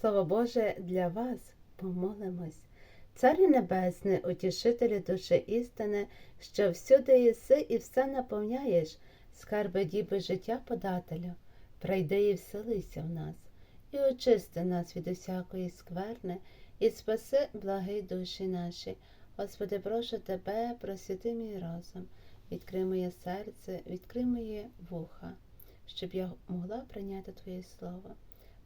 Слово Боже для вас помолимось. Царю Небесний, утішителю душі істини, що всюди єси і все наповняєш, скарби діби життя подателю, прийди і вселися в нас, і очисти нас від усякої скверни, і спаси благі душі наші. Господи, прошу Тебе, просвіти мій розум, відкрий моє серце, відкрий моє вуха, щоб я могла прийняти Твоє Слово.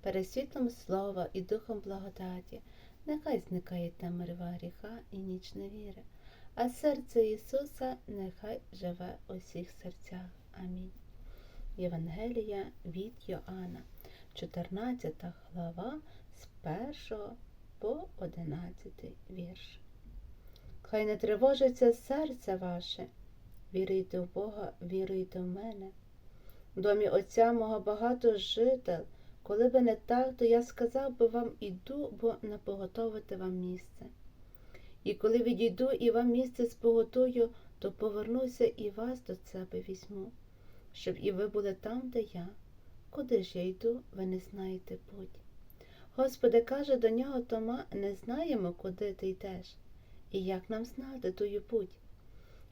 Перед світлом слова і духом благодаті, нехай зникає темрява гріха і ніч невіри, а серце Ісуса нехай живе у всіх серцях. Амінь. Євангелія від Йоанна, 14 глава з 1 по 11 вірш. Хай не тривожиться серце ваше, віруйте в Бога, віруйте в мене. В домі Отця мого багато жител. Коли би не так, то я сказав би вам іду, бо не поготовити вам місце. І коли відійду і вам місце споготую, то повернуся і вас до себе візьму, щоб і ви були там, де я. Куди ж я йду, ви не знаєте путь. Господи каже до нього Тома, не знаємо, куди ти йдеш, і як нам знати тую путь.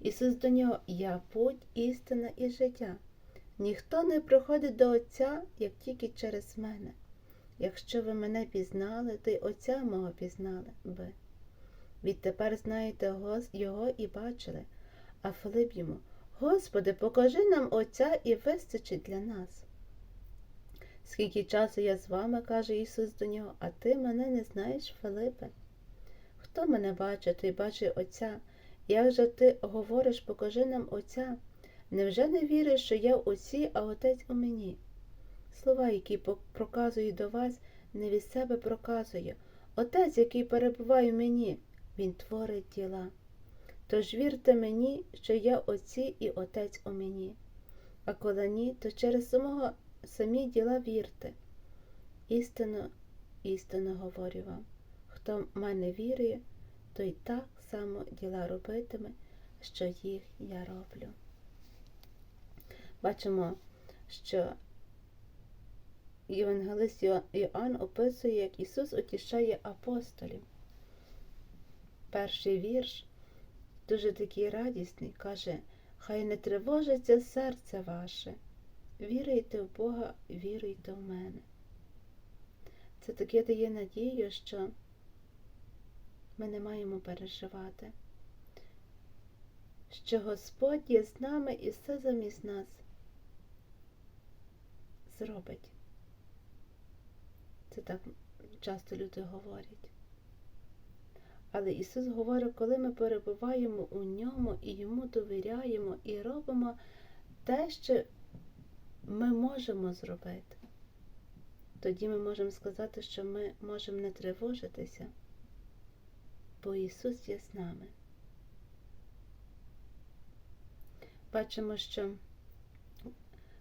Ісус до нього, я путь, істина і життя. Ніхто не приходить до Отця, як тільки через мене. Якщо ви мене пізнали, то й Отця мого пізнали ви. Відтепер знаєте Його і бачили, а Филип йому, Господи, покажи нам Отця і вистачить для нас. Скільки часу я з вами, каже Ісус до нього, а ти мене не знаєш, Филипе? Хто мене бачить, той бачить Отця. Як же ти говориш, покажи нам Отця? Невже не віриш, що я в Отці, а Отець у мені? Слова, які проказую до вас, не від себе проказую. Отець, який перебуває в мені, Він творить діла. Тож вірте мені, що я Отці і Отець у мені. А коли ні, то через самого самі діла вірте. Істинно, істинно говорю вам, хто в мене вірує, той так само діла робитиме, що їх я роблю. Бачимо, що Євангелист Іоанн описує, як Ісус утішає апостолів. Перший вірш дуже такий радісний, каже, хай не тривожиться серце ваше, віруйте в Бога, віруйте в мене. Це таке дає надію, що ми не маємо переживати, що Господь є з нами і все замість нас зробить. Це так часто люди говорять. Але Ісус говорить, коли ми перебуваємо у ньому і йому довіряємо і робимо те, що ми можемо зробити, тоді ми можемо сказати, що ми можемо не тривожитися, бо Ісус є з нами. Бачимо, що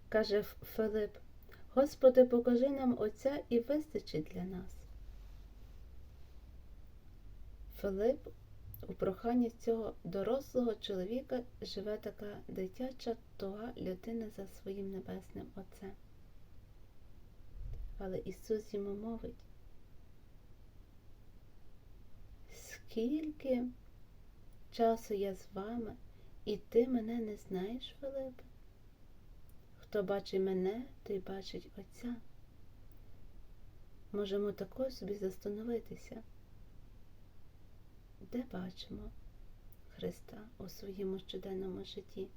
каже Филип, Господи, покажи нам Отця і вистачить для нас. Филип у проханні цього дорослого чоловіка живе така дитяча туга людини за своїм небесним Отцем. Але Ісус йому мовить, скільки часу я з вами, і ти мене не знаєш, Филипе? Хто бачить мене, той бачить Отця. Можемо також собі застановитися, де бачимо Христа у своєму щоденному житті,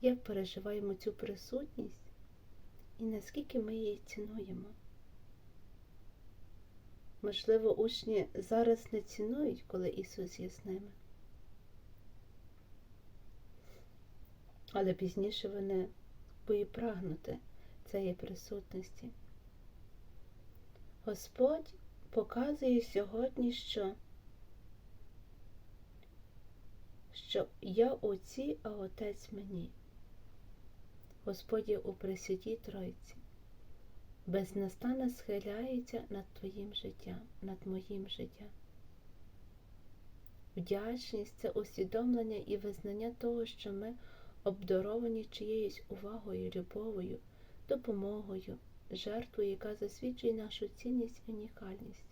як переживаємо цю присутність і наскільки ми її цінуємо. Можливо, учні зараз не цінують, коли Ісус є з ними. Але пізніше вони будуть прагнути цієї присутності. Господь показує сьогодні, що що я отці, а Отець мені. Господь є у Пресвятій Тройці, безнастанно схиляється над Твоїм життям, над моїм життям. Вдячність це усвідомлення і визнання того, що ми обдаровані чиєюсь увагою, любов'ю, допомогою, жертвою, яка засвідчує нашу цінність і унікальність.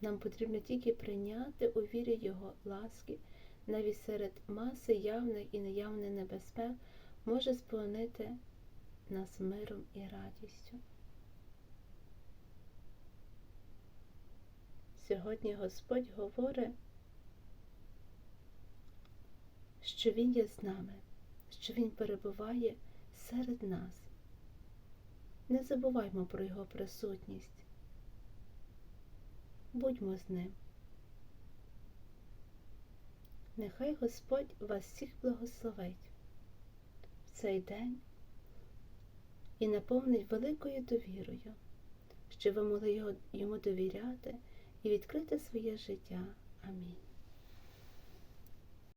Нам потрібно тільки прийняти у вірі Його ласки, навіть серед маси явних і неявних небезпек може сповнити нас миром і радістю. Сьогодні Господь говорить, що Він є з нами, що Він перебуває серед нас. Не забуваймо про Його присутність. Будьмо з ним. Нехай Господь вас всіх благословить в цей день і наповнить великою довірою, щоб ви могли йому довіряти і відкрити своє життя. Амінь.